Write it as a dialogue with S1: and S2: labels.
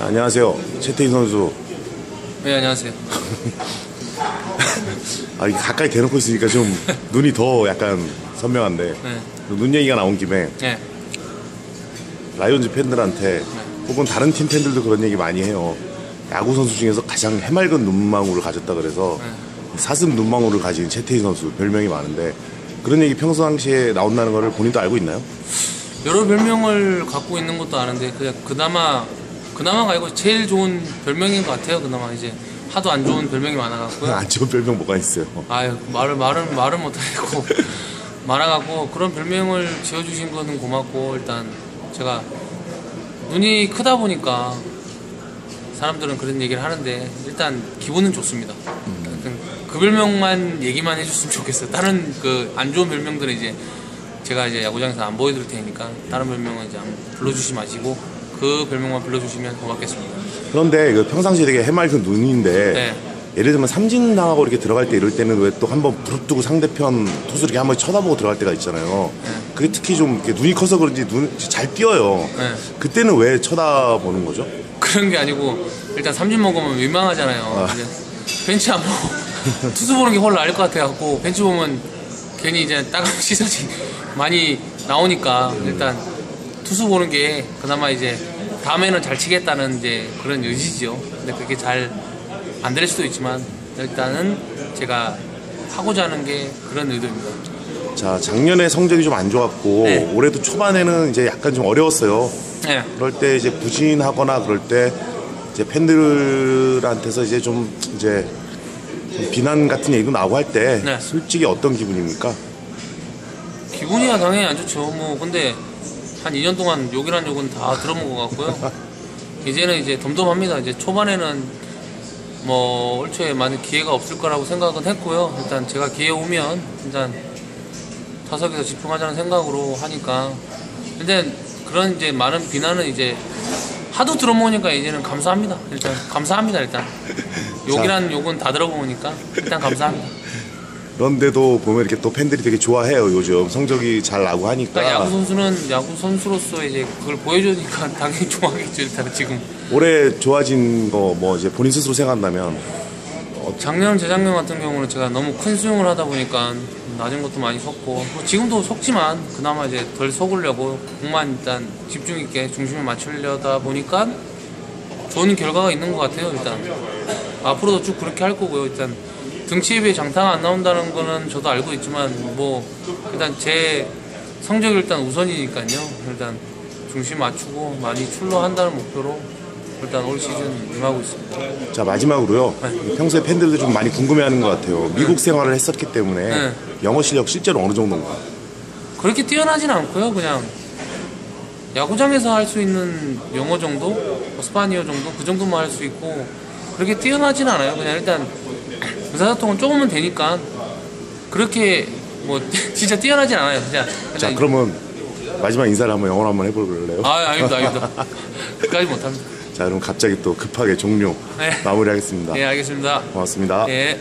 S1: 안녕하세요. 최태희 선수.
S2: 네, 안녕하세요.
S1: 아, 이게 가까이 대놓고 있으니까 좀 눈이 더 약간 선명한데.
S2: 네.
S1: 눈 얘기가 나온 김에
S2: 네.
S1: 라이온즈 팬들한테 혹은 다른 팀 팬들도 그런 얘기 많이 해요. 야구 선수 중에서 가장 해맑은 눈망울을 가졌다 그래서 사슴 눈망울을 가진 최태희 선수 별명이 많은데 그런 얘기 평상시에 나온다는 거를 본인도 알고 있나요?
S2: 여러 별명을 갖고 있는 것도 아는데 그냥 그나마 그나마가 아니고 제일 좋은 별명인 것 같아요. 그나마 이제 하도 안 좋은 별명이 많아갖고요.
S1: 안 좋은 별명 뭐가 있어요?
S2: 아유 말을 말은 말은 못하겠고 많아갖고 그런 별명을 지어주신 거는 고맙고 일단 제가 눈이 크다 보니까 사람들은 그런 얘기를 하는데 일단 기분은 좋습니다. 그 별명만 얘기만 해줬으면 좋겠어요. 다른 그 안 좋은 별명들은 이제 제가 이제 야구장에서 안 보여드릴 테니까 다른 별명은 이제 안 불러주지 마시고 그 별명만 불러주시면 고맙겠습니다.
S1: 그런데 그 평상시에 되게 해맑은 눈인데
S2: 네.
S1: 예를 들면 삼진 당하고 이렇게 들어갈 때 이럴 때는 왜 또 한번 부릅뜨고 상대편 투수 이렇게 한번 쳐다보고 들어갈 때가 있잖아요. 그게 특히 좀 이렇게 눈이 커서 그런지 눈잘 띄어요.
S2: 네.
S1: 그때는 왜 쳐다보는 거죠?
S2: 그런 게 아니고 일단 삼진 먹으면 민망하잖아요. 이제 벤치 안 보고 투수 보는 게 훨씬 나을 것 같아갖고 벤치 보면 괜히 이제 따가운 시선이 많이 나오니까 일단 투수 보는 게 그나마 이제 다음에는 잘 치겠다는 이제 그런 의지죠. 근데 그게 잘 안 될 수도 있지만 일단은 제가 하고자 하는 게 그런 의도입니다.
S1: 자 작년에 성적이 좀 안 좋았고
S2: 네.
S1: 올해도 초반에는 이제 약간 좀 어려웠어요.
S2: 네.
S1: 그럴 때 이제 부진하거나 그럴 때 이제 팬들한테서 이제 좀 이제 좀 비난 같은 얘기도 나오고 할때
S2: 네.
S1: 솔직히 어떤 기분입니까?
S2: 기분이야 당연히 안 좋죠. 뭐 근데 한 2년 동안 욕이란 욕은 다 들어본 것 같고요. 이제는 이제 덤덤합니다. 이제 초반에는 뭐 올 초에 많은 기회가 없을 거라고 생각은 했고요. 일단 제가 기회 오면 일단 타석에서 집중하자는 생각으로 하니까 일단 그런 이제 많은 비난은 이제 하도 들어보니까 이제는 감사합니다. 일단 감사합니다. 일단 욕이란 욕은 다 들어보니까 일단 감사합니다.
S1: 그런데도 보면 이렇게 또 팬들이 되게 좋아해요 요즘. 성적이 잘 나고 하니까.
S2: 그러니까 야구 선수는 야구 선수로서 이제 그걸 보여주니까 당연히 좋아하겠죠 일단은 지금.
S1: 올해 좋아진 거 뭐 이제 본인 스스로 생각한다면?
S2: 작년 재작년 같은 경우는 제가 너무 큰 스윙을 하다 보니까 낮은 것도 많이 섰고 뭐 지금도 속지만 그나마 이제 덜 속으려고 공만 일단 집중 있게 중심을 맞추려다 보니까 좋은 결과가 있는 것 같아요 일단. 앞으로도 쭉 그렇게 할 거고요 일단 등치에 비해 장타가 안 나온다는 거는 저도 알고 있지만 뭐 일단 제 성적이 일단 우선이니까요 일단 중심 맞추고 많이 출루한다는 목표로 일단 올 시즌 임하고 있습니다
S1: 자 마지막으로요
S2: 네.
S1: 평소에 팬들도 좀 많이 궁금해하는 것 같아요 미국 생활을 했었기 때문에
S2: 네.
S1: 영어 실력 실제로 어느 정도인가
S2: 그렇게 뛰어나진 않고요. 그냥 야구장에서 할 수 있는 영어 정도, 뭐 스파니어 정도 그 정도만 할 수 있고 그렇게 뛰어나진 않아요. 그냥 일단 의사소통은 조금은 되니까 그렇게 뭐 진짜 뛰어나진 않아요. 그냥
S1: 자 그러면 마지막 인사를 한번 영어로 한번 해볼래요?
S2: 아 아닙니다, 아닙니다. 그까지 못합니다.
S1: 자 그럼 갑자기 또 급하게 종료
S2: 네.
S1: 마무리하겠습니다
S2: 예, 알겠습니다.
S1: 고맙습니다
S2: 예.